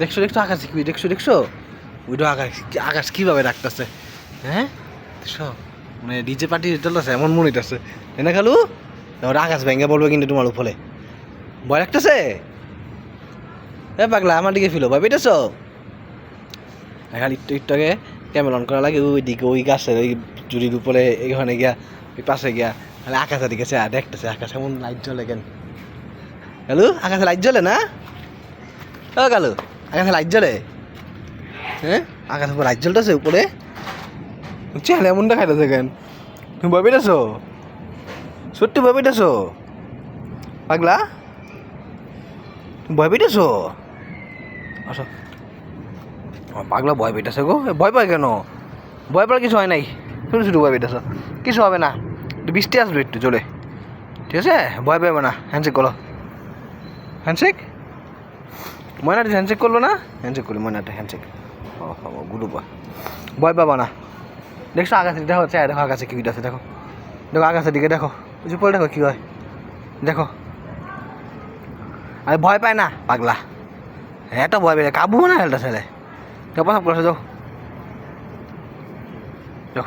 দেখছ দেখছ আকাশ কি? দেখছ দেখছ? ওইটা আকাশ আকাশ কীভাবে রাখতেছে হ্যাঁ? দেখছ? মানে ডিজে পার্টি চলতেছে, এমন মনে হইতেছে। এনে খালু? এবার আকাশ ভেঙে বলবে কিন্তু তোমার উপরে। ভয় লাগতেছে? এ পাগলা, আমার দিকে ফিলো ভয় পেতেছো? খালি একটু একটু ক্যামেরা অন করা লাগে ওই দিকে ওই গাছের, ওই চুরির উপরে, এখানে গিয়া, ওই পাশে গিয়া তাহলে আকাশের দিকে চা দেখতেছে আকাশ, এমন লাইট জ্বলে কেন? হ্যালো আকাশে লাইট জ্বলে না? ও কালু আকাশে লাইট জ্বলে? হ্যাঁ? আকাশে লাইট জ্বলতেছে উপরে? চেহারা এমন দেখাইতেছে কেন? তুমি পেতেছো? সত্যি পেতেছো? পাগলা? তুমি ভয় পেতেছো? আসো। পাগলা ভয় পেতেছে গো। ভয় পায় কেন? ভয় পাওয়ার কিছু হয় নাই। শুধু শুধু ভয় পেতেছ। কিছু হবে না। বৃষ্টি আসবে একটু চলে ঠিক আছে? ভয় পাবে না। হ্যান্ডশেক করো। হ্যান্ডশেক? ময়নাটি হ্যান্ডশেক করল না? হ্যান্ডশেক করি, ময়নাটা হ্যান্ডশেক ও গুরু বা ভয় পাবা না। দেখছ আকাশে দেখো চাই দেখো আকাশে কি আছে, দেখো। দেখো আকাশের দিকে, দেখো। উঁচু পড়ে দেখো কী হয়। দেখো। আরে ভয় পায় না, পাগলা। এত ভয় পেয়ে কাবু না হেলটা ছেলে। প্রসাব করছ যাও যাও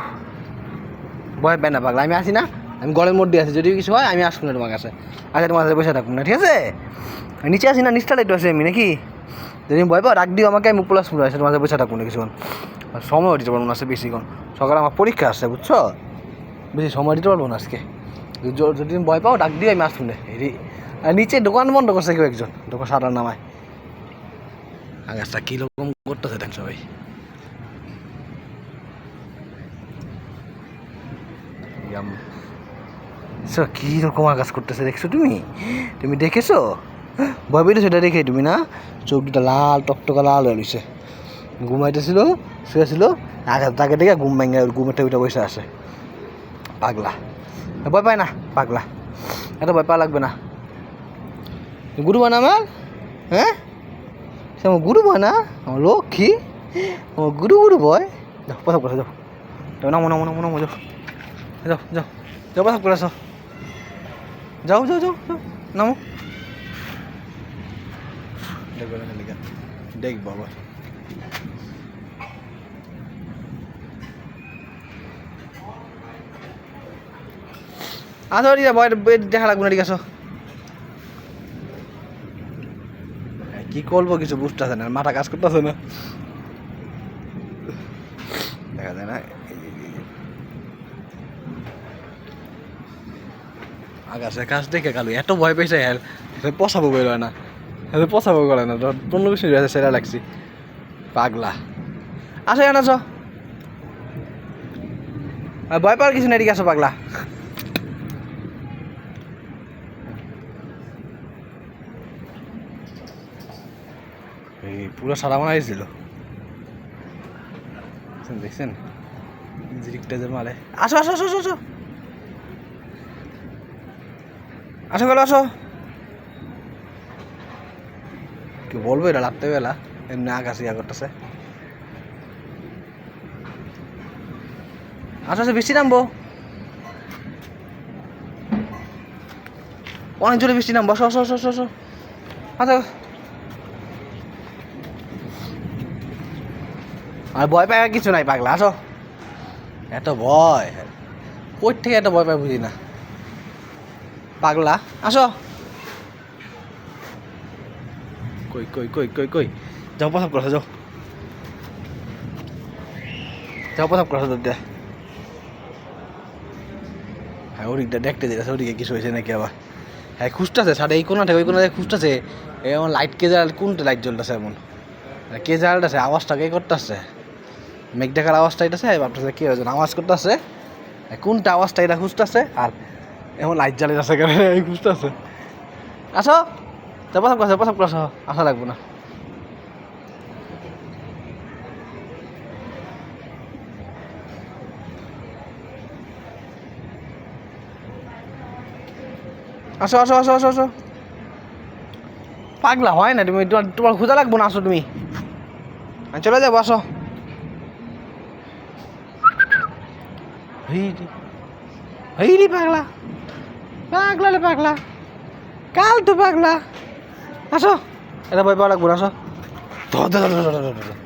ভয় পায় না, পাগলা। আমি আসি না? আমি গড়ের মধ্যে আছি যদি কিছু হয়, আমি আসব না তোমার কাছে। আচ্ছা তোমার কাছে বসে থাকুন না, ঠিক আছে? নিচে আসি না নিচটা একটু আসি আমি, নাকি? যদি ভয় পাও রাখ দিও আমাকে, আমি উপরে আসব আছে, তোমার কাছে বসে না কিছুক্ষণ। সময় দিতে পারব না আজকে বেশিক্ষণ সকালে আমার পরীক্ষা আসছে বুঝছ? বেশি সময় দিতে পারব না আজকে। যদি তুমি ভয় পাও ডাক দিও, আমি আসব না। নিচে দোকান বন্ধ করছে কেউ একজন, দোকান সারার নামায়। আগাছটা কীরকম করতেছে দেখ সবাই ইয়াম। সো, কীরকম আকাশ করতেছে দেখছ তুমি? তুমি দেখেছ? ভয় পেয়েছ সেটা দেখে তুমি না? চোখ দুটা লাল, টকটকা লাল হয়ে রয়েছে। ঘুমাইতেছিল শুয়েছিল আকাশ তাকে দেখে ঘুম ভেঙে ঘুমের টেবিটা বসে আসে পাগলা। ভয় পায় না, পাগলা। এত ভয় পাওয়া লাগবে না। গুরু বানা আমার? হ্যাঁ? সে আমার গুরু বয় না আমার লক্ষ্মী? আমার গুরু গুরু বয়? যাও করে যাও। যাও নামো নামো নামো নামো যাও। যাও যাও। যাও প্রসাব করে আসো যাও যাও যাও নামো। দেখব আবার। আসো রিয়া বয় দেখা লাগবে না ঠিক আসো কি করব কিছু বুঝতেছে না? মাথা কাজ করতেছে না। দেখা যায় না এই যে- এই যে। আকাশে কাজ দেখে কালু এত ভয় পেয়েছে হ্যাঁ পচাবো বের না। হ্যাঁ পচাবো করে না ধর পনেরো বিশ মিনিট সেরা লাগছি। পাগলা। আসো আসো আর ভয় পাওয়ার কিছু নেই এদিকে আসো পাগলা। এই পুরো সারা বানা হয়েছিল। দেখছেন? জিরিকটা যে মারে। আসো আসো আসো আসো, আসো গেল, আসো। কি বলব এটা রাত্রে বেলা এমনি আকাশ ইয়া করতেছে। আসো আসো, বৃষ্টি নামবো। অনেক জোরে বৃষ্টি নামবো। আসো আসো আসো আসো আর ভয় পাওয়ার কিছু নাই, পাগলা। আসো। এত ভয়। কই থেকে এত ভয় পাই বুঝি না। পাগলা। আসো। কই কই কই কই কই? যাও প্রসাব করো যাও। যাও প্রসাব করো দাদা হ্যাঁ ওদিকটা দেখতে দিয়েছে ওদিকে কিছু হয়েছে নাকি আবার। হ্যাঁ খুঁজতেছে সাড়ে এই কোনা থেকে ওই কোনা থেকে খুঁজতেছে এমন লাইট কে জাল কোনটা লাইট জ্বলতেছে এমন? কে জালটাছে আওয়াজটা কে করতেছে? মেঘ দেখার আওয়াজটা এটাছে ভাবতেছে কে আওয়াজ করতেছে। কোনটা আওয়াজটা এটা খুঁজতেছে? আর এমন লাইট জ্বালিয়ে আছে কেন? এই খুঁজতেছে আসো। যা প্রসাব করছ প্রসাব করছ আসা। লাগবো না। আসো আসো আসো আসো আসো। পাগলা হয় না তুমি? তোমার তোমার ক্ষুদা লাগবো না? আসো তুমি। চলে যাব, আসো। হইরি হইরি পাগলা। পাগলা পাগলা। কাল তো পাগলা। আসো। এটা ভয় পাওয়া লাগবো, আসো। ধর ধর ধর ধর ধর।